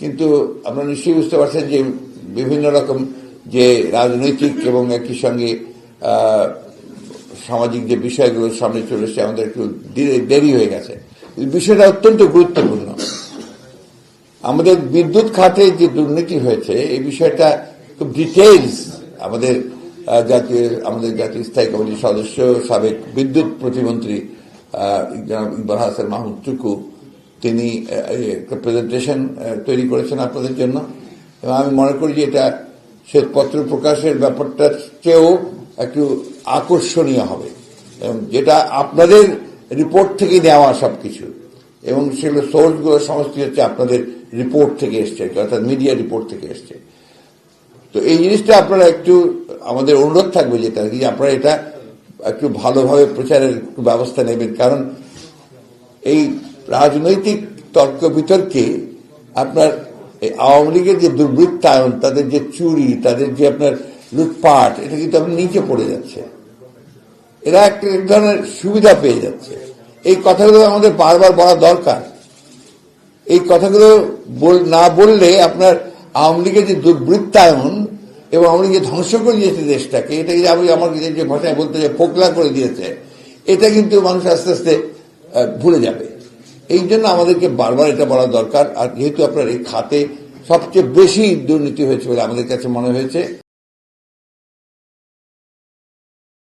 কিন্তু আপনারা নিশ্চয়ই বুঝতে পারছেন যে বিভিন্ন রকম যে রাজনৈতিক এবং একই সঙ্গে সামাজিক যে বিষয়গুলো সামনে চলে এসছে, আমাদের একটু দেরি হয়ে গেছে। বিষয়টা অত্যন্ত গুরুত্বপূর্ণ। আমাদের বিদ্যুৎ খাতে যে দুর্নীতি হয়েছে, এই বিষয়টা খুব ডিটেইলস আমাদের জাতীয় আমাদের জাতীয় স্থায়ী কমিটির সদস্য, সাবেক বিদ্যুৎ প্রতিমন্ত্রী ইকবাল হাসান মাহমুদ টুকু তিনি একটা প্রেজেন্টেশন তৈরি করেছেন আপনাদের জন্য। এবং আমি মনে করি যে এটা শ্বেতপত্র প্রকাশের ব্যাপারটার চেয়েও একটু আকর্ষণীয় হবে। এবং যেটা আপনাদের রিপোর্ট থেকে নেওয়া সব কিছু এবং সেগুলো সোর্সগুলো সমস্ত হচ্ছে আপনাদের রিপোর্ট থেকে এসছে, অর্থাৎ মিডিয়া রিপোর্ট থেকে এসছে। তো এই জিনিসটা আপনারা একটু, আমাদের অনুরোধ থাকবে যেটা যে আপনারা এটা একটু ভালোভাবে প্রচারের ব্যবস্থা নেবেন। কারণ এই রাজনৈতিক তর্ক বিতর্কে আপনার আওয়ামী লীগের যে দুর্বৃত্তায়ন, তাদের যে চুরি, তাদের যে আপনার লুটপাট, এটা কিন্তু আপনার নিচে পড়ে যাচ্ছে। এরা একটা এক ধরনের সুবিধা পেয়ে যাচ্ছে। এই কথাগুলো আমাদের বারবার বলা দরকার। এই কথাগুলো না বললে আপনার আওয়ামী লীগের যে দুর্বৃত্তায়ন এবং আওয়ামী লীগ যে ধ্বংস করে দিয়েছে দেশটাকে এটাকে যে আমি আমার যে ভাষায় বলতে যে ফোকলা করে দিয়েছে, এটা কিন্তু মানুষ আস্তে আস্তে ভুলে যাবে। এই জন্য আমাদেরকে বারবার এটা বলা দরকার। আর যেহেতু আপনার এই খাতে সবচেয়ে বেশি দুর্নীতি হয়েছে বলে আমাদের কাছে মনে হয়েছে